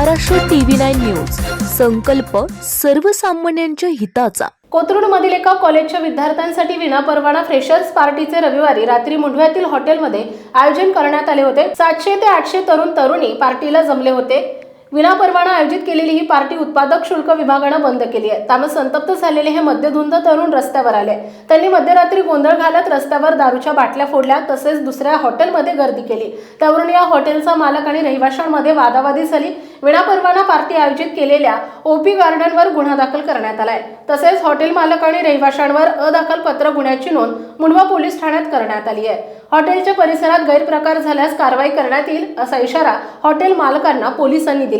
Maharashtra TV nine news. संकल्प सर्वसामान्यांच्या हिताचा. कोथरूडमधील एका कॉलेजच्या विद्यार्थ्यांसाठी विनापरवाना फ्रेशर्स पार्टीचे रविवारी रात्री मुंढव्यातील हॉटेलमध्ये आयोजन करण्यात आले होते. सातशे ते आठशे तरुण तरुणी पार्टीला जमले होते. विनापरवाना आयोजित केलेली ही पार्टी उत्पादक शुल्क विभागानं बंद केली आहे. त्यामुळे संतप्त झालेले हे मद्यधुंद तरुण रस्त्यावर आले. त्यांनी मध्यरात्री गोंधळ घालत रस्त्यावर दारूच्या बाटल्या फोडल्या तसेच दुसऱ्या हॉटेलमध्ये गर्दी केली. त्यावरून या हॉटेलचा मालक आणि रहिवाशांमध्ये वादावादी झाली. विनापरवाना पार्टी आयोजित केलेल्या ओपी गार्डनवर गुन्हा दाखल करण्यात आलाय. तसेच हॉटेल मालक आणि रहिवाशांवर अदाखल पत्र गुन्ह्याची नोंद मुंडवा पोलीस ठाण्यात करण्यात आली आहे. हॉटेलच्या परिसरात गैरप्रकार झाल्यास कारवाई करण्यात येईल असा इशारा हॉटेल मालकांना पोलिसांनी दिला.